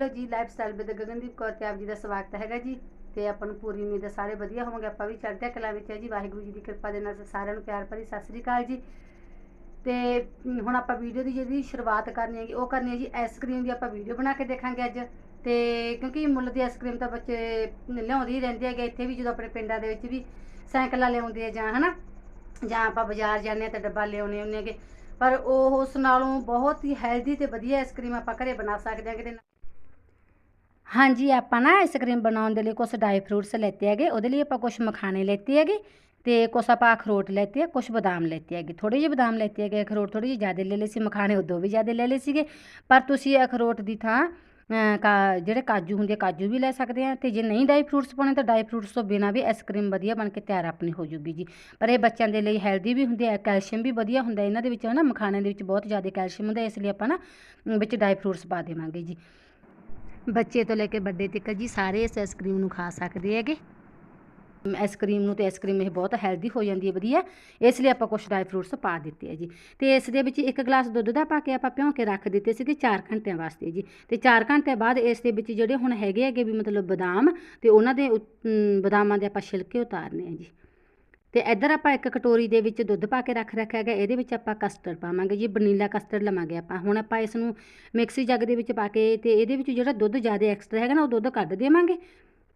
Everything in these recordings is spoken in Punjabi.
Hello ji lifestyle with Gagandeep Kaur ਤੇ ਆਪ ਜੀ ਦਾ ਸਵਾਗਤ ਹੈਗਾ ਜੀ। ਤੇ ਆਪਾਂ ਨੂੰ ਪੂਰੀ ਉਮੀਦ ਹੈ ਸਾਰੇ ਵਧੀਆ ਹੋਵਾਂਗੇ। ਆਪਾਂ ਵੀ ਚੜ੍ਹਦੇ ਕਲਾ ਵਿੱਚ ਹੈ ਜੀ। ਵਾਹਿਗੁਰੂ ਜੀ ਦੀ ਕਿਰਪਾ ਦੇ ਨਾਲ ਸਾਰਿਆਂ ਨੂੰ ਪਿਆਰ ਭਰੀ ਸਤਿ ਸ੍ਰੀ ਅਕਾਲ ਜੀ। ਤੇ ਹੁਣ ਆਪਾਂ ਵੀਡੀਓ ਦੀ ਜਿਹੜੀ ਸ਼ੁਰੂਆਤ ਕਰਨੀ ਹੈਗੀ, ਉਹ ਕਰਨੀ ਹੈ ਜੀ। ਆਈਸਕ੍ਰੀਮ ਦੀ ਆਪਾਂ ਵੀਡੀਓ ਬਣਾ ਕੇ ਦੇਖਾਂਗੇ ਅੱਜ। ਤੇ ਕਿਉਂਕਿ ਮੁੱਲ ਦੀ ਆਈਸਕ੍ਰੀਮ ਤਾਂ ਬੱਚੇ ਲਿਆਉਂਦੇ ਹੀ ਰਹਿੰਦੇ ਹੈਗੇ। ਇੱਥੇ ਵੀ ਜਦੋਂ ਆਪਣੇ ਪਿੰਡਾਂ ਦੇ ਵਿੱਚ ਵੀ ਸਾਈਕਲਾਂ ਲਿਆਉਂਦੇ ਆ ਜਾਂ, ਹਨਾ? ਜਾਂ ਆਪਾਂ ਬਾਜ਼ਾਰ ਜਾਂਦੇ ਆ ਤਾਂ ਡੱਬਾ ਲਿਆਉਣੇ ਹੁੰਦੇ ਹੈਗੇ। ਪਰ ਉਹ ਉਸ ਨਾਲੋਂ ਬਹੁਤ ਹੀ ਹੈਲਦੀ ਤੇ ਵਧੀਆ ਆਈਸਕ੍ਰੀਮ ਆਪਾਂ ਘਰੇ ਬਣਾ ਸਕਦੇ ਹਾਂ ਕਿਤੇ ਹਾਂਜੀ, ਆਪਾਂ ਨਾ ਆਈਸਕ੍ਰੀਮ ਬਣਾਉਣ ਦੇ ਲਈ ਕੁਝ ਡਰਾਈ ਫਰੂਟਸ ਲੈਤੇ ਹੈਗੇ, ਉਹਦੇ ਲਈ ਆਪਾਂ ਕੁਝ ਮਖਾਣੇ ਲੈਤੇ ਹੈਗੇ ਤੇ ਕੁਛ ਆਪਾਂ ਅਖਰੋਟ ਲੈਤੇ ਆ, ਕੁਛ ਬਦਾਮ ਲੈਤੇ ਹੈਗੇ। ਥੋੜੇ ਜਿਹੇ ਬਦਾਮ ਲੈਤੇ ਹੈਗੇ, ਅਖਰੋਟ ਥੋੜੇ ਜਿਹੇ ਜ਼ਿਆਦਾ ਲੈ ਲਏ ਸੀ, ਮਖਾਣੇ ਉਦੋਂ ਵੀ ਜ਼ਿਆਦਾ ਲੈ ਲਏ ਸੀਗੇ। ਪਰ ਤੁਸੀਂ ਅਖਰੋਟ ਦੀ ਥਾਂ ਕਾ, ਜਿਹੜੇ ਕਾਜੂ ਹੁੰਦੇ ਕਾਜੂ ਵੀ ਲੈ ਸਕਦੇ ਆ ਤੇ ਜੇ ਨਹੀਂ ਡਰਾਈ ਫਰੂਟਸ ਪਾਉਣੇ ਤਾਂ ਡਰਾਈ ਫਰੂਟਸ ਤੋਂ ਬਿਨਾ ਵੀ ਆਈਸਕ੍ਰੀਮ ਵਧੀਆ ਬਣ ਕੇ ਤਿਆਰ ਆਪਣੀ ਹੋ ਜੂਗੀ ਜੀ। ਪਰ ਇਹ ਬੱਚਿਆਂ ਦੇ ਲਈ ਹੈਲਦੀ ਵੀ ਹੁੰਦੀ ਹੈ ਕੈਲਸ਼ੀਅਮ ਵੀ ਵਧੀਆ ਹੁੰਦਾ, ਇਹਨਾਂ ਦੇ ਵਿੱਚ ਹਨਾ, ਮਖਾਣਿਆਂ ਦੇ ਵਿੱਚ ਬਹੁਤ ਜ਼ਿਆਦਾ ਕੈਲਸ਼ੀਅਮ ਹੁੰਦਾ, ਇਸ ਲਈ ਆਪਾਂ ਨਾ ਵਿੱਚ ਡਾਈ ਫਰੂਟਸ ਪਾ ਦੇਵਾਂਗੇ ਜੀ। ਬੱਚੇ ਤੋਂ ਲੈ ਕੇ ਵੱਡੇ ਤੱਕ ਜੀ ਸਾਰੇ ਇਸ ਆਈਸਕ੍ਰੀਮ ਨੂੰ ਖਾ ਸਕਦੇ ਹੈਗੇ। ਆਈਸਕ੍ਰੀਮ ਨੂੰ ਤੇ ਆਈਸਕ੍ਰੀਮ ਇਹ ਬਹੁਤ ਹੈਲਦੀ ਹੋ ਜਾਂਦੀ ਹੈ, ਵਧੀਆ। ਇਸ ਲਈ ਆਪਾਂ ਕੁਝ ਡਰਾਈ ਫਰੂਟਸ ਪਾ ਦਿੱਤੇ ਆ ਜੀ। ਤੇ ਇਸ ਦੇ ਵਿੱਚ ਇੱਕ ਗਲਾਸ ਦੁੱਧ ਦਾ ਪਾ ਕੇ ਆਪਾਂ ਭਿਉਂ ਕੇ ਰੱਖ ਦਿੱਤੇ ਸੀਗੇ 4 ਘੰਟਿਆਂ ਵਾਸਤੇ ਜੀ। ਤੇ 4 ਘੰਟਿਆਂ ਬਾਅਦ ਇਸ ਦੇ ਵਿੱਚ ਜਿਹੜੇ ਹੁਣ ਹੈਗੇ ਹੈਗੇ ਵੀ ਮਤਲਬ ਬਦਾਮ, ਤੇ ਉਹਨਾਂ ਦੇ ਬਦਾਮਾਂ ਦੇ ਆਪਾਂ ਛਿਲਕੇ ਉਤਾਰਨੇ ਆ ਜੀ। ਤੇ ਇੱਧਰ ਆਪਾਂ ਇੱਕ ਕਟੋਰੀ ਦੇ ਵਿੱਚ ਦੁੱਧ ਪਾ ਕੇ ਰੱਖ ਰੱਖਿਆ ਹੈਗਾ, ਇਹਦੇ ਵਿੱਚ ਆਪਾਂ ਕਸਟਰਡ ਪਾਵਾਂਗੇ ਜੀ, ਵਨੀਲਾ ਕਸਟਰਡ ਲਵਾਂਗੇ ਆਪਾਂ। ਹੁਣ ਆਪਾਂ ਇਸ ਨੂੰ ਮਿਕਸੀ ਜੱਗ ਦੇ ਵਿੱਚ ਪਾ ਕੇ ਤੇ ਇਹਦੇ ਵਿੱਚ ਜਿਹੜਾ ਦੁੱਧ ਜ਼ਿਆਦਾ ਐਕਸਟਰਾ ਹੈਗਾ ਨਾ, ਉਹ ਦੁੱਧ ਕੱਢ ਦੇਵਾਂਗੇ।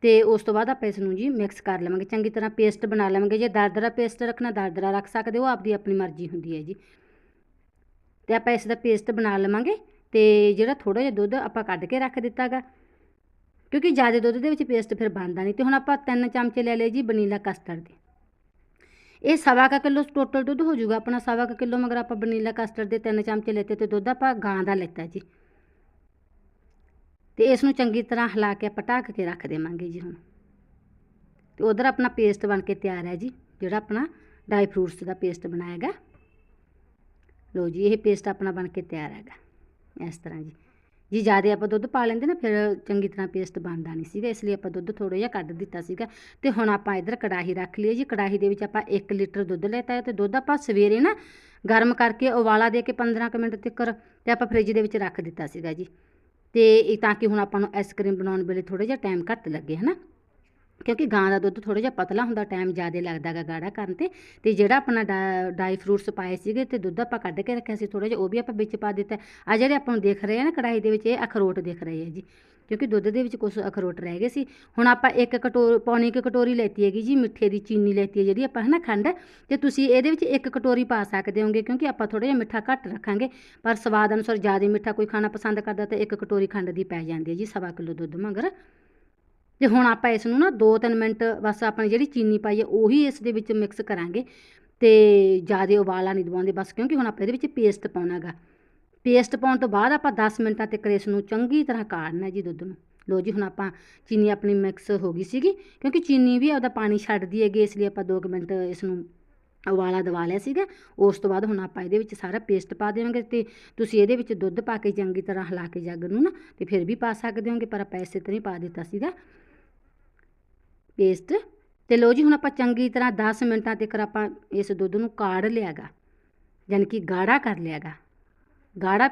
ਤੇ ਉਸ ਤੋਂ ਬਾਅਦ ਆਪਾਂ ਇਸ ਨੂੰ ਜੀ ਮਿਕਸ ਕਰ ਲਵਾਂਗੇ। ਚੰਗੀ ਤਰ੍ਹਾਂ ਪੇਸਟ ਬਣਾ ਲਵਾਂਗੇ ਜੇ ਦਰਦਰਾ ਪੇਸਟ ਰੱਖਣਾ, ਦਰਦਰਾ ਰੱਖ ਸਕਦੇ ਹੋ, ਆਪਦੀ ਆਪਣੀ ਮਰਜ਼ੀ ਹੁੰਦੀ ਹੈ ਜੀ। ਤੇ ਆਪਾਂ ਇਸ ਦਾ ਪੇਸਟ ਬਣਾ ਲਵਾਂਗੇ ਤੇ ਜਿਹੜਾ ਥੋੜਾ ਜਿਹਾ ਦੁੱਧ ਆਪਾਂ ਕੱਢ ਕੇ ਰੱਖ ਦਿੱਤਾਗਾ ਕਿਉਂਕਿ ਜ਼ਿਆਦਾ ਦੁੱਧ ਦੇ ਵਿੱਚ ਪੇਸਟ ਫਿਰ ਬਣਦਾ ਨਹੀਂ। ਤੇ ਹੁਣ ਆਪਾਂ ਤਿੰਨ ਚਮਚੇ ਲੈ ਲਏ ਜੀ ਵਨੀਲਾ ਕਸਟਰਡ ਦੇ। ਇਹ ਸਵਾ ਕੁ ਕਿਲੋ ਟੋਟਲ ਦੁੱਧ ਹੋ ਜਾਊਗਾ ਆਪਣਾ, ਸਵਾ ਕੁ ਕਿਲੋ ਮਗਰ ਆਪਾਂ ਵਨੀਲਾ ਕਸਟਰਡ ਦੇ ਤਿੰਨ ਚਮਚੇ ਲੈਤੇ ਤੇ ਦੁੱਧ ਆਪਾਂ ਗਾਂ ਦਾ ਲੈਤਾ ਜੀ। ਤੇ ਇਸ ਨੂੰ ਚੰਗੀ ਤਰ੍ਹਾਂ ਹਿਲਾ ਕੇ ਆਪਾਂ ਢੱਕ ਕੇ ਰੱਖ ਦੇਵਾਂਗੇ ਜੀ ਹੁਣ। ਤੇ ਉਧਰ ਆਪਣਾ ਪੇਸਟ ਬਣ ਕੇ ਤਿਆਰ ਹੈ ਜੀ, ਜਿਹੜਾ ਆਪਣਾ ਡਰਾਈ ਫਰੂਟਸ ਦਾ ਪੇਸਟ ਬਣਾਇਆ ਹੈਗਾ। ਲੋ ਜੀ, ਇਹ ਪੇਸਟ ਆਪਣਾ ਬਣ ਕੇ ਤਿਆਰ ਹੈਗਾ, ਇਸ ਤਰ੍ਹਾਂ ਜੀ। ਜੀ ਜ਼ਿਆਦਾ ਆਪਾਂ ਦੁੱਧ ਪਾ ਲੈਂਦੇ ਨਾ, ਫਿਰ ਚੰਗੀ ਤਰ੍ਹਾਂ ਪੇਸਟ ਬਣਦਾ ਨਹੀਂ ਸੀਗਾ, ਇਸ ਲਈ ਆਪਾਂ ਦੁੱਧ ਥੋੜਾ ਜਿਹਾ ਕੱਢ ਦਿੱਤਾ ਸੀਗਾ। ਤੇ ਹੁਣ ਆਪਾਂ ਇੱਧਰ ਕੜਾਹੀ ਰੱਖ ਲਈ ਜੀ। ਕੜਾਹੀ ਦੇ ਵਿੱਚ ਆਪਾਂ 1 ਲੀਟਰ ਦੁੱਧ ਲੈਤਾ ਹੈ ਤੇ ਦੁੱਧ ਆਪਾਂ ਸਵੇਰੇ ਨਾ ਗਰਮ ਕਰਕੇ ਉਬਾਲਾ ਦੇ ਕੇ 15 ਕੁ ਮਿੰਟ ਤੱਕ ਤੇ ਆਪਾਂ ਫ੍ਰਿਜ ਦੇ ਵਿੱਚ ਰੱਖ ਦਿੱਤਾ ਸੀਗਾ ਜੀ। ਤੇ ਤਾਂ ਕਿ ਹੁਣ ਆਪਾਂ ਨੂੰ ਆਈਸਕ੍ਰੀਮ ਬਣਾਉਣ ਵੇਲੇ ਥੋੜਾ ਜਿਹਾ ਟਾਈਮ ਘੱਟ ਲੱਗੇ, ਹਨਾ? ਕਿਉਂਕਿ ਗਾਂ ਦਾ ਦੁੱਧ ਥੋੜਾ ਜਿਹਾ ਪਤਲਾ ਹੁੰਦਾ ਟਾਈਮ ਜ਼ਿਆਦਾ ਲੱਗਦਾ ਗਾ ਗਾੜਾ ਕਰਨ ਤੇ। ਤੇ ਜਿਹੜਾ ਆਪਣਾ ਡਰਾਈ ਫਰੂਟਸ ਪਾਏ ਸੀਗੇ ਤੇ ਦੁੱਧ ਆਪਾਂ ਕੱਢ ਕੇ ਰੱਖਿਆ ਸੀ ਥੋੜਾ ਜਿਹਾ, ਉਹ ਵੀ ਆਪਾਂ ਵਿੱਚ ਪਾ ਦਿੱਤਾ। ਆ ਜਿਹੜੇ ਆਪਾਂ ਨੂੰ ਦੇਖ ਰਹੇ ਆ ਨਾ ਕੜਾਹੀ ਦੇ ਵਿੱਚ, ਇਹ ਅਖਰੋਟ ਦਿਖ ਰਹੇ ਆ ਜੀ। ਕਿਉਂਕਿ ਦੁੱਧ ਦੇ ਵਿੱਚ ਕੁਝ ਅਖਰੋਟ ਰਹਿ ਗਏ ਸੀ। ਹੁਣ ਆਪਾਂ ਇੱਕ ਕਟੋਰ ਪੌਣੀ ਇੱਕ ਕਟੋਰੀ ਲੈਤੀ ਹੈਗੀ ਜੀ, ਮਿੱਠੇ ਦੀ ਚੀਨੀ ਲੈਤੀ ਹੈ ਜਿਹੜੀ ਆਪਾਂ ਹਨਾ ਖੰਡ। ਤੇ ਤੁਸੀਂ ਇਹਦੇ ਵਿੱਚ ਇੱਕ ਕਟੋਰੀ ਪਾ ਸਕਦੇ ਹੋਗੇ, ਕਿਉਂਕਿ ਆਪਾਂ ਥੋੜਾ ਜਿਹਾ ਮਿੱਠਾ ਘੱਟ ਰੱਖਾਂਗੇ। ਪਰ ਸਵਾਦ ਅਨੁਸਾਰ ਜ਼ਿਆਦਾ ਮਿੱਠਾ ਕੋਈ ਖਾਣਾ ਪਸੰਦ ਕਰਦਾ ਤਾਂ ਇੱਕ ਕਟੋਰੀ ਖੰਡ ਦੀ ਪੈ ਜਾਂਦੀ ਹੈ ਜੀ, ਸਵਾ ਕਿਲੋ ਦੁੱਧ ਮਗਰ। ਤੇ ਹੁਣ ਆਪਾਂ ਇਸ ਨੂੰ ਨਾ 2-3 ਮਿੰਟ ਬਸ ਆਪਣੀ ਜਿਹੜੀ ਚੀਨੀ ਪਾਈ ਹੈ ਉਹੀ ਇਸ ਦੇ ਵਿੱਚ ਮਿਕਸ ਕਰਾਂਗੇ ਤੇ ਜ਼ਿਆਦਾ ਉਬਾਲਾ ਨਹੀਂ ਦਵਾਉਂਦੇ ਬਸ, ਕਿਉਂਕਿ ਹੁਣ ਆਪਾਂ ਇਹਦੇ ਵਿੱਚ ਪੇਸਟ ਪਾਉਣਾਗਾ ਪੇਸਟ ਪਾਉਣ ਤੋਂ ਬਾਅਦ ਆਪਾਂ 10 ਮਿੰਟਾਂ ਤੱਕ ਇਸ ਨੂੰ ਚੰਗੀ ਤਰ੍ਹਾਂ ਕਾੜਨਾ ਜੀ ਦੁੱਧ ਨੂੰ। ਲੋ ਜੀ, ਹੁਣ ਆਪਾਂ ਚੀਨੀ ਆਪਣੀ ਮਿਕਸ ਹੋ ਗਈ ਸੀਗੀ, ਕਿਉਂਕਿ ਚੀਨੀ ਵੀ ਉਹਦਾ ਪਾਣੀ ਛੱਡਦੀ ਹੈਗੀ, ਇਸ ਲਈ ਆਪਾਂ 2 ਮਿੰਟ ਇਸ ਨੂੰ ਉਬਾਲਾ ਦਵਾ ਲਿਆ ਸੀਗਾ। ਉਸ ਤੋਂ ਬਾਅਦ ਹੁਣ ਆਪਾਂ ਇਹਦੇ ਵਿੱਚ ਸਾਰਾ ਪੇਸਟ ਪਾ ਦੇਵਾਂਗੇ ਤੇ ਤੁਸੀਂ ਇਹਦੇ ਵਿੱਚ ਦੁੱਧ ਪਾ ਕੇ ਚੰਗੀ ਤਰ੍ਹਾਂ ਹਿਲਾ ਕੇ ਜੱਗ ਨੂੰ ਨਾ, ਤੇ ਫਿਰ ਵੀ ਪਾ ਸਕਦੇ ਹੋਗੇ, ਪਰ ਆਪਾਂ ਇਸੇ ਤਰ੍ਹਾਂ ਹੀ ਪਾ ਦਿੱਤਾ ਸੀਗਾ। ਪੇਸਟ ਤੇ ਲੋ ਜੀ, ਹੁਣ ਆਪਾਂ ਚੰਗੀ ਤਰ੍ਹਾਂ 10 ਮਿੰਟਾਂ ਤੱਕ ਆਪਾਂ ਇਸ ਦੁੱਧ ਨੂੰ ਕਾੜ ਲਿਆਗਾ, ਯਾਨੀ ਕਿ ਗਾੜਾ ਕਰ ਲਿਆਗਾ। ਗਾੜਾ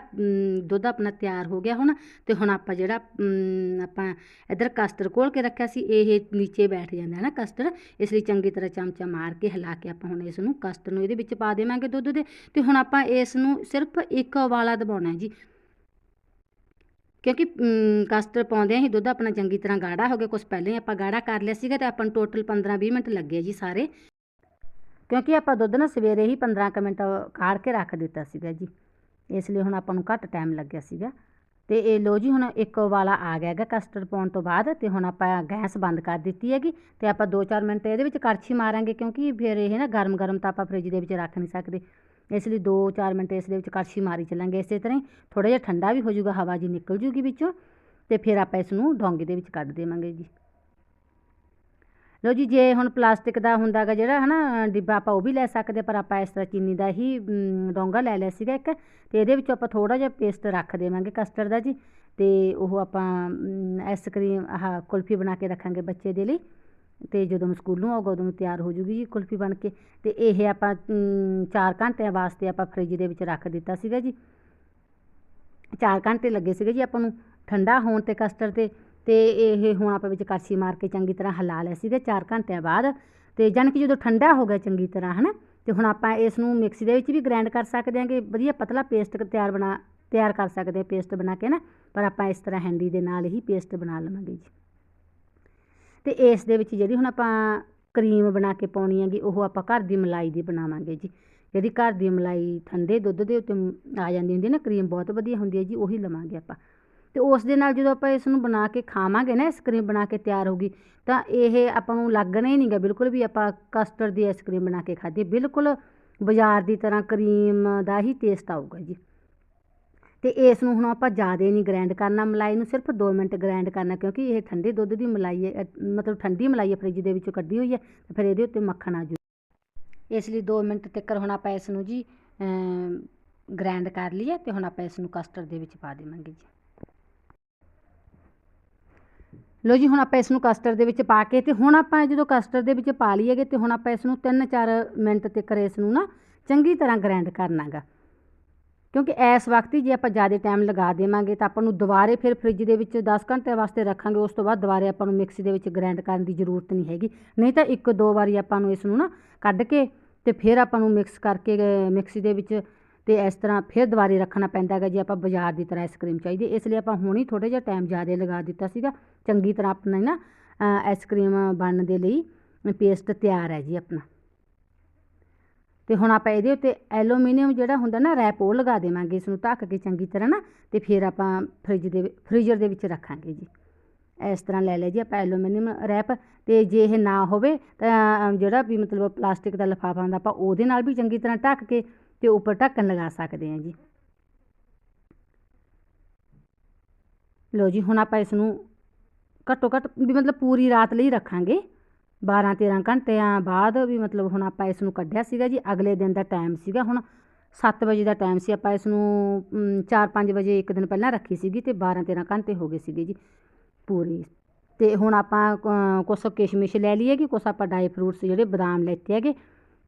ਦੁੱਧ ਆਪਣਾ ਤਿਆਰ ਹੋ ਗਿਆ ਹੁਣ, ਤੇ ਹੁਣ ਆਪਾਂ ਜਿਹੜਾ ਆਪਾਂ ਇਧਰ ਕਸਟਰ ਕੋਲ ਕੇ ਰੱਖਿਆ ਸੀ, ਇਹ ਨੀਚੇ ਬੈਠ ਜਾਂਦਾ ਹੈ ਨਾ ਕਸਟਰ ਇਸ ਲਈ ਚੰਗੀ ਤਰ੍ਹਾਂ ਚਮਚਾ ਮਾਰ ਕੇ ਹਿਲਾ ਕੇ ਆਪਾਂ ਹੁਣ ਇਸ ਨੂੰ ਕਸਟਰ ਨੂੰ ਇਹਦੇ ਵਿੱਚ ਪਾ ਦੇਵਾਂਗੇ ਦੁੱਧ ਦੇ। ਤੇ ਹੁਣ ਆਪਾਂ ਇਸ ਨੂੰ ਸਿਰਫ ਇੱਕ ਉਬਾਲਾ ਦਬਾਉਣਾ ਹੈ ਜੀ ਕਿਉਂਕਿ ਅਮ, ਕਸਟਰ ਪਾਉਂਦੇ ਹੀ ਦੁੱਧ ਆਪਣਾ ਚੰਗੀ ਤਰ੍ਹਾਂ ਗਾੜਾ ਹੋ ਗਿਆ ਕੁਝ ਪਹਿਲਾਂ ਹੀ ਆਪਾਂ ਗਾੜਾ ਕਰ ਲਿਆ ਸੀਗਾ ਤੇ ਆਪਾਂ ਨੂੰ ਟੋਟਲ 15-20 ਮਿੰਟ ਲੱਗੇ ਜੀ ਸਾਰੇ। ਕਿਉਂਕਿ ਆਪਾਂ ਦੁੱਧ ਨਾ ਸਵੇਰੇ ਹੀ 15 ਕੁ ਮਿੰਟ ਕਾੜ ਕੇ ਰੱਖ ਦਿੱਤਾ ਸੀਗਾ ਜੀ। ਇਸ ਲਈ ਹੁਣ ਆਪਾਂ ਨੂੰ ਘੱਟ ਟਾਈਮ ਲੱਗਿਆ ਸੀਗਾ। ਤੇ ਇਹ ਲੋ ਜੀ ਹੁਣ ਇੱਕ ਵਾਲਾ ਆ ਗਿਆ ਹੈਗਾ ਕਸਟਰਡ ਪਾਉਣ ਤੋਂ ਬਾਅਦ ਤੇ ਹੁਣ ਆਪਾਂ ਗੈਸ ਬੰਦ ਕਰ ਦਿੱਤੀ ਹੈਗੀ ਤੇ ਆਪਾਂ 2-4 ਮਿੰਟ ਇਹਦੇ ਵਿੱਚ ਕੜਛੀ ਮਾਰਾਂਗੇ ਕਿਉਂਕਿ ਫਿਰ ਇਹ ਨਾ ਗਰਮ ਗਰਮ ਤਾਂ ਆਪਾਂ ਫ੍ਰਿਜ ਦੇ ਵਿੱਚ ਰੱਖ ਨਹੀਂ ਸਕਦੇ। ਇਸ ਲਈ 2-4 ਮਿੰਟ ਇਸ ਦੇ ਵਿੱਚ ਕੜਛੀ ਮਾਰੀ ਚੱਲਾਂਗੇ ਇਸੇ ਤਰ੍ਹਾਂ ਹੀ। ਥੋੜਾ ਜਿਹਾ ਠੰਡਾ ਵੀ ਹੋ ਜਾਊਗਾ, ਹਵਾ ਜੀ ਨਿਕਲ ਜੂਗੀ ਵਿੱਚੋਂ ਤੇ ਫਿਰ ਆਪਾਂ ਇਸ ਨੂੰ ਡੋਂਗੇ ਦੇ ਵਿੱਚ ਕੱਢ ਦੇਵਾਂਗੇ ਜੀ। ਲੋ ਜੀ, ਜੇ ਹੁਣ ਪਲਾਸਟਿਕ ਦਾ ਹੁੰਦਾਗਾ ਜਿਹੜਾ ਹਨਾ, ਡਿੱਬਾ ਆਪਾਂ ਉਹ ਵੀ ਲੈ ਸਕਦੇ, ਪਰ ਆਪਾਂ ਇਸ ਤਰ੍ਹਾਂ ਚੀਨੀ ਦਾ ਹੀ ਡੋਂਗਾ ਲੈ ਲਿਆ ਸੀਗਾ ਇੱਕ ਤੇ ਇਹਦੇ ਵਿੱਚੋਂ ਆਪਾਂ ਥੋੜਾ ਜਿਹਾ ਪੇਸਟ ਰੱਖ ਦੇਵਾਂਗੇ ਕਸਟਰਡ ਦਾ ਜੀ ਤੇ ਉਹ ਆਪਾਂ ਆਈਸਕ੍ਰੀਮ ਆਹ ਕੁਲਫੀ ਬਣਾ ਕੇ ਰੱਖਾਂਗੇ ਬੱਚੇ ਦੇ ਲਈ। ਅਤੇ ਜਦੋਂ ਮੈਂ ਸਕੂਲੋਂ ਆਊਗਾ ਉਦੋਂ ਨੂੰ ਤਿਆਰ ਹੋ ਜੂਗੀ ਜੀ ਕੁਲਫੀ ਬਣ ਕੇ। ਅਤੇ ਇਹ ਆਪਾਂ ਚਾਰ ਘੰਟਿਆਂ ਵਾਸਤੇ ਆਪਾਂ ਫਰਿੱਜ ਦੇ ਵਿੱਚ ਰੱਖ ਦਿੱਤਾ ਸੀਗਾ ਜੀ। ਚਾਰ ਘੰਟੇ ਲੱਗੇ ਸੀਗੇ ਜੀ ਆਪਾਂ ਨੂੰ। ਠੰਡਾ ਹੋਣ ਤੇ ਕਸਟਰਡ ਤੇ ਅਤੇ ਇਹ ਹੁਣ ਆਪਾਂ ਵਿੱਚ ਕੜਛੀ ਮਾਰ ਕੇ ਚੰਗੀ ਤਰ੍ਹਾਂ ਹਿਲਾ ਲਿਆ ਸੀਗਾ ਚਾਰ ਘੰਟਿਆਂ ਬਾਅਦ। ਅਤੇ ਜਾਣੀ ਕਿ ਜਦੋਂ ਠੰਡਾ ਹੋ ਗਿਆ ਚੰਗੀ ਤਰ੍ਹਾਂ ਹੈ ਨਾ ਅਤੇ ਹੁਣ ਆਪਾਂ ਇਸ ਨੂੰ ਮਿਕਸੀ ਦੇ ਵਿੱਚ ਵੀ ਗ੍ਰਾਈਂਡ ਕਰ ਸਕਦੇ ਹਾਂਗੇ, ਵਧੀਆ ਪਤਲਾ ਪੇਸਟ ਤਿਆਰ ਬਣਾ, ਤਿਆਰ ਕਰ ਸਕਦੇ ਪੇਸਟ ਬਣਾ ਕੇ ਨਾ। ਪਰ ਆਪਾਂ ਇਸ ਤਰ੍ਹਾਂ ਹੈਂਡੀ ਦੇ ਨਾਲ ਹੀ ਪੇਸਟ ਬਣਾ ਲਵਾਂਗੇ ਜੀ। ਤੇ ਇਸ ਦੇ ਵਿੱਚ ਜਿਹੜੀ ਹੁਣ ਆਪਾਂ ਕਰੀਮ ਬਣਾ ਕੇ ਪਾਉਣੀ ਹੈਗੀ, ਉਹ ਆਪਾਂ ਘਰ ਦੀ ਮਲਾਈ ਦੀ ਬਣਾਵਾਂਗੇ ਜੀ। ਜਿਹੜੀ ਘਰ ਦੀ ਮਲਾਈ ਠੰਡੇ ਦੁੱਧ ਦੇ ਉੱਤੇ ਆ ਜਾਂਦੀ ਹੁੰਦੀ ਹੈ ਨਾ, ਕਰੀਮ ਬਹੁਤ ਵਧੀਆ ਹੁੰਦੀ ਹੈ ਜੀ, ਉਹੀ ਲਵਾਂਗੇ ਆਪਾਂ। ਤੇ ਉਸ ਦੇ ਨਾਲ ਜਦੋਂ ਆਪਾਂ ਇਸ ਨੂੰ ਬਣਾ ਕੇ ਖਾਵਾਂਗੇ ਨਾ ਆਈਸਕ੍ਰੀਮ ਬਣਾ ਕੇ ਤਿਆਰ ਹੋਗੀ ਤਾਂ ਇਹ ਆਪਾਂ ਨੂੰ ਲੱਗਣਾ ਹੀ ਨਹੀਂਗਾ ਬਿਲਕੁਲ ਵੀ ਆਪਾਂ ਕਸਟਰਡ ਦੀ ਆਈਸਕ੍ਰੀਮ ਬਣਾ ਕੇ ਖਾਧੀ ਬਿਲਕੁਲ ਬਾਜ਼ਾਰ ਦੀ ਤਰ੍ਹਾਂ ਕਰੀਮ ਦਾ ਹੀ ਟੇਸਟ ਆਊਗਾ ਜੀ। ਤੇ ਇਸ ਨੂੰ ਹੁਣ ਆਪਾਂ ਜ਼ਿਆਦਾ ਨਹੀਂ ਗ੍ਰਾਈਂਡ ਕਰਨਾ, ਮਲਾਈ ਨੂੰ ਸਿਰਫ 2 ਮਿੰਟ ਗ੍ਰਾਈਂਡ ਕਰਨਾ, ਕਿਉਂਕਿ ਇਹ ਠੰਡੇ ਦੁੱਧ ਦੀ ਮਲਾਈ ਹੈ ਮਤਲਬ ਠੰਡੀ ਮਲਾਈ ਹੈ ਫ੍ਰਿਜ ਦੇ ਵਿੱਚੋਂ ਕੱਢੀ ਹੋਈ ਹੈ, ਤੇ ਫਿਰ ਇਹਦੇ ਉੱਤੇ ਮੱਖਣ ਆ ਜੂ ਇਸ ਲਈ 2 ਮਿੰਟ ਤੱਕ ਹੁਣ ਆਪਾਂ ਇਸ ਨੂੰ ਜੀ ਗ੍ਰਾਈਂਡ ਕਰ ਲਈਏ ਤੇ ਹੁਣ ਆਪਾਂ ਇਸ ਨੂੰ ਕਸਟਰਡ ਦੇ ਵਿੱਚ ਪਾ ਦੇਵਾਂਗੇ ਜੀ। ਲੋ ਜੀ, ਹੁਣ ਆਪਾਂ ਇਸ ਨੂੰ ਕਸਟਰਡ ਦੇ ਵਿੱਚ ਪਾ ਕੇ ਤੇ ਹੁਣ ਆਪਾਂ ਜਦੋਂ ਕਸਟਰਡ ਦੇ ਵਿੱਚ ਪਾ ਲਈਏਗੇ ਤੇ ਹੁਣ ਆਪਾਂ ਇਸ ਨੂੰ 3-4 ਮਿੰਟ ਤੱਕ ਇਸ ਨੂੰ ਨਾ ਚੰਗੀ ਤਰ੍ਹਾਂ ਗ੍ਰਾਈਂਡ ਕਰਨਾਗਾ ਕਿਉਂਕਿ ਇਸ ਵਕਤ ਹੀ ਜੇ ਆਪਾਂ ਜ਼ਿਆਦਾ ਟਾਈਮ ਲਗਾ ਦੇਵਾਂਗੇ ਤਾਂ ਆਪਾਂ ਨੂੰ ਦੁਬਾਰੇ ਫਿਰ ਫ੍ਰਿਜ ਦੇ ਵਿੱਚ 10 ਘੰਟੇ ਵਾਸਤੇ ਰੱਖਾਂਗੇ ਉਸ ਤੋਂ ਬਾਅਦ ਦੁਬਾਰੇ ਆਪਾਂ ਨੂੰ ਮਿਕਸੀ ਦੇ ਵਿੱਚ ਗ੍ਰਾਈਂਡ ਕਰਨ ਦੀ ਜ਼ਰੂਰਤ ਨਹੀਂ ਹੈਗੀ। ਨਹੀਂ ਤਾਂ ਇੱਕ ਦੋ ਵਾਰੀ ਆਪਾਂ ਨੂੰ ਇਸ ਨੂੰ ਨਾ ਕੱਢ ਕੇ ਤੇ ਫਿਰ ਆਪਾਂ ਨੂੰ ਮਿਕਸ ਕਰਕੇ ਮਿਕਸੀ ਦੇ ਵਿੱਚ ਤੇ ਇਸ ਤਰ੍ਹਾਂ ਫਿਰ ਦੁਬਾਰੇ ਰੱਖਣਾ ਪੈਂਦਾ ਹੈਗਾ ਜੇ ਆਪਾਂ ਬਾਜ਼ਾਰ ਦੀ ਤਰ੍ਹਾਂ ਆਈਸਕ੍ਰੀਮ ਚਾਹੀਦੀ ਇਸ ਲਈ ਆਪਾਂ ਹੁਣ ਹੀ ਥੋੜਾ ਜਿਹਾ ਟਾਈਮ ਜ਼ਿਆਦਾ ਲਗਾ ਦਿੱਤਾ ਸੀਗਾ। ਚੰਗੀ ਤਰ੍ਹਾਂ ਆਪਣਾ ਨਾ ਅ, ਆਈਸਕ੍ਰੀਮ ਬਣਨ ਦੇ ਲਈ ਪੇਸਟ ਤਿਆਰ ਹੈ ਜੀ ਆਪਣਾ। ਤੇ ਹੁਣ ਆਪਾਂ ਇਹਦੇ ਉੱਤੇ ਐਲੂਮੀਨੀਅਮ ਜਿਹੜਾ ਹੁੰਦਾ ਨਾ ਰੈਪ, ਉਹ ਲਗਾ ਦੇਵਾਂਗੇ, ਇਸ ਨੂੰ ਢੱਕ ਕੇ ਚੰਗੀ ਤਰ੍ਹਾਂ ਨਾ, ਤੇ ਫਿਰ ਆਪਾਂ ਫ੍ਰਿਜ ਦੇ ਵਿ- ਫ੍ਰੀਜ਼ਰ ਦੇ ਵਿੱਚ ਰੱਖਾਂਗੇ ਜੀ। ਇਸ ਤਰ੍ਹਾਂ ਲੈ ਲਿਆ ਜੀ ਆਪਾਂ ਐਲੂਮੀਨੀਅਮ ਰੈਪ, ਤੇ ਜੇ ਇਹ ਨਾ ਹੋਵੇ ਤਾਂ ਜਿਹੜਾ ਵੀ ਮਤਲਬ ਪਲਾਸਟਿਕ ਦਾ ਲਿਫਾਫਾ ਹੁੰਦਾ, ਆਪਾਂ ਉਹਦੇ ਨਾਲ ਵੀ ਚੰਗੀ ਤਰ੍ਹਾਂ ਢੱਕ ਕੇ ਤੇ ਉੱਪਰ ਢੱਕਣ ਲਗਾ ਸਕਦੇ ਹਾਂ ਜੀ। ਲੋ ਜੀ, ਹੁਣ ਆਪਾਂ ਇਸ ਨੂੰ ਘੱਟੋ ਘੱਟ ਵੀ ਮਤਲਬ ਪੂਰੀ ਰਾਤ ਲਈ ਰੱਖਾਂਗੇ। 12 13 ਘੰਟਿਆਂ ਬਾਅਦ ਵੀ ਮਤਲਬ ਹੁਣ ਆਪਾਂ ਇਸ ਨੂੰ ਕੱਢਿਆ ਸੀਗਾ ਜੀ। ਅਗਲੇ ਦਿਨ ਦਾ ਟਾਈਮ ਸੀਗਾ। ਹੁਣ 7 ਵਜੇ ਦਾ ਟਾਈਮ ਸੀ। ਆਪਾਂ ਇਸ ਨੂੰ 4-5 ਵਜੇ ਇੱਕ ਦਿਨ ਪਹਿਲਾਂ ਰੱਖੀ ਸੀਗੀ ਤੇ 12 13 ਘੰਟੇ ਹੋ ਗਏ ਸੀਗੇ ਜੀ ਪੂਰੀ। ਤੇ ਹੁਣ ਆਪਾਂ ਅ, ਕੁਛ ਕਿਸ਼ਮਿਸ਼ ਲੈ ਲਈ ਹੈਗੀ ਕੁਛ ਆਪਾਂ ਡਰਾਈ ਫਰੂਟਸ ਜਿਹੜੇ ਬਦਾਮ ਲੈਤੇ ਹੈਗੇ।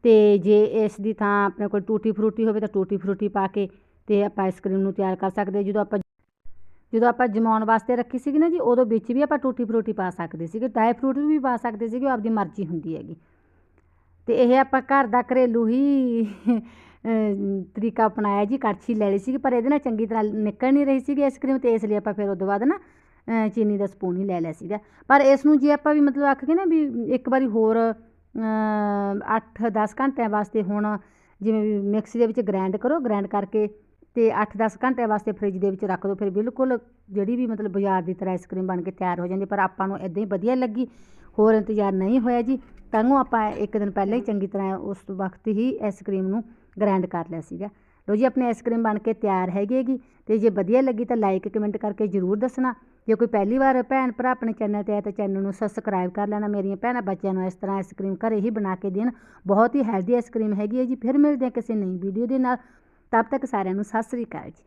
ਤੇ ਜੇ ਇਸ ਦੀ ਥਾਂ ਆਪਣੇ ਕੋਲ ਟੂਟੀ ਫਰੂਟੀ ਹੋਵੇ ਤਾਂ ਟੂਟੀ ਫਰੂਟੀ ਪਾ ਕੇ ਤੇ ਆਪਾਂ ਆਈਸਕ੍ਰੀਮ ਨੂੰ ਤਿਆਰ ਕਰ ਸਕਦੇ ਜਦੋਂ ਆਪਾਂ ਜਦੋਂ ਆਪਾਂ ਜਮਾਉਣ ਵਾਸਤੇ ਰੱਖੀ ਸੀਗੀ ਨਾ ਜੀ, ਉਦੋਂ ਵਿੱਚ ਵੀ ਆਪਾਂ ਟੂਟੀ ਫਰੂਟੀ ਪਾ ਸਕਦੇ ਸੀਗੇ, ਡਰਾਈ ਫਰੂਟ ਵੀ ਪਾ ਸਕਦੇ ਸੀਗੇ, ਉਹ ਆਪਦੀ ਮਰਜ਼ੀ ਹੁੰਦੀ ਹੈਗੀ। ਤੇ ਇਹ ਆਪਾਂ ਘਰ ਦਾ ਘਰੇਲੂ ਹੀ ਤਰੀਕਾ ਅਪਣਾਇਆ ਜੀ, ਕੜਛੀ ਲੈ ਲਈ ਸੀਗੀ, ਪਰ ਇਹਦੇ ਨਾਲ ਚੰਗੀ ਤਰ੍ਹਾਂ ਨਿਕਲ ਨਹੀਂ ਰਹੀ ਸੀਗੀ ਆਈਸਕ੍ਰੀਮ ਤੇ ਇਸ ਲਈ ਆਪਾਂ ਫਿਰ ਉਦੋਂ ਬਾਅਦ ਨਾ ਚੀਨੀ ਦਾ ਸਪੂਨ ਹੀ ਲੈ ਲਿਆ ਸੀਗਾ। ਪਰ ਇਸ ਨੂੰ ਜੇ ਆਪਾਂ ਵੀ ਮਤਲਬ ਆਖ ਕੇ ਨਾ ਵੀ ਇੱਕ ਵਾਰੀ ਹੋਰ 8-10 ਘੰਟਿਆਂ ਵਾਸਤੇ ਹੁਣ ਜਿਵੇਂ ਮਿਕਸੀ ਦੇ ਵਿੱਚ ਗ੍ਰਾਈਂਡ ਕਰੋ ਗ੍ਰਾਈਂਡ ਕਰਕੇ ਤੇ 8-10 ਘੰਟਿਆਂ ਵਾਸਤੇ ਫ੍ਰਿਜ ਦੇ ਵਿੱਚ ਰੱਖ ਦਿਓ ਫਿਰ ਬਿਲਕੁਲ ਜਿਹੜੀ ਵੀ ਮਤਲਬ ਬਾਜ਼ਾਰ ਦੀ ਤਰ੍ਹਾਂ ਆਈਸਕ੍ਰੀਮ ਬਣ ਕੇ ਤਿਆਰ ਹੋ ਜਾਂਦੀ ਪਰ ਆਪਾਂ ਨੂੰ ਇਦਾਂ ਹੀ ਵਧੀਆ ਲੱਗੀ। ਹੋਰ ਇੰਤਜ਼ਾਰ ਨਹੀਂ ਹੋਇਆ ਜੀ ਤਾਂ ਨੂੰ ਆਪਾਂ ਇੱਕ ਦਿਨ ਪਹਿਲਾਂ ਹੀ ਚੰਗੀ ਤਰ੍ਹਾਂ ਉਸ ਵਕਤ ਹੀ ਆਈਸਕ੍ਰੀਮ ਨੂੰ ਗ੍ਰਾਈਂਡ ਕਰ ਲਿਆ ਸੀਗਾ। ਲੋ ਜੀ, ਆਪਣੀ ਆਈਸਕ੍ਰੀਮ ਬਣ ਕੇ ਤਿਆਰ ਹੈਗੀ ਹੈਗੀ, ਤੇ ਜੇ ਵਧੀਆ ਲੱਗੀ ਤਾਂ ਲਾਈਕ ਕਮੈਂਟ ਕਰਕੇ ਜ਼ਰੂਰ ਦੱਸਣਾ। ਜੇ ਕੋਈ ਪਹਿਲੀ ਵਾਰ ਭੈਣ ਭਰਾ ਆਪਣੇ ਚੈਨਲ ਤੇ ਆਇਆ ਤਾਂ ਚੈਨਲ ਨੂੰ ਸਬਸਕ੍ਰਾਈਬ ਕਰ ਲੈਣਾ। ਮੇਰੀਆਂ ਭੈਣਾਂ ਬੱਚਿਆਂ ਨੂੰ ਇਸ ਤਰ੍ਹਾਂ ਆਈਸਕ੍ਰੀਮ ਘਰੇ ਹੀ ਬਣਾ ਕੇ ਦੇਣ। ਬਹੁਤ ਹੀ ਹੈਲਦੀ ਆਈਸਕ੍ਰੀਮ ਹੈਗੀ ਹੈ ਜੀ। ਫਿਰ ਮਿਲਦੇ ਹਾਂ ਕਿਸੇ ਨਈ ਵੀਡੀਓ ਦੇ ਨਾਲ। ਤਬ ਤੱਕ ਸਾਰਿਆਂ ਨੂੰ ਸਤਿ ਸ੍ਰੀ ਅਕਾਲ ਜੀ।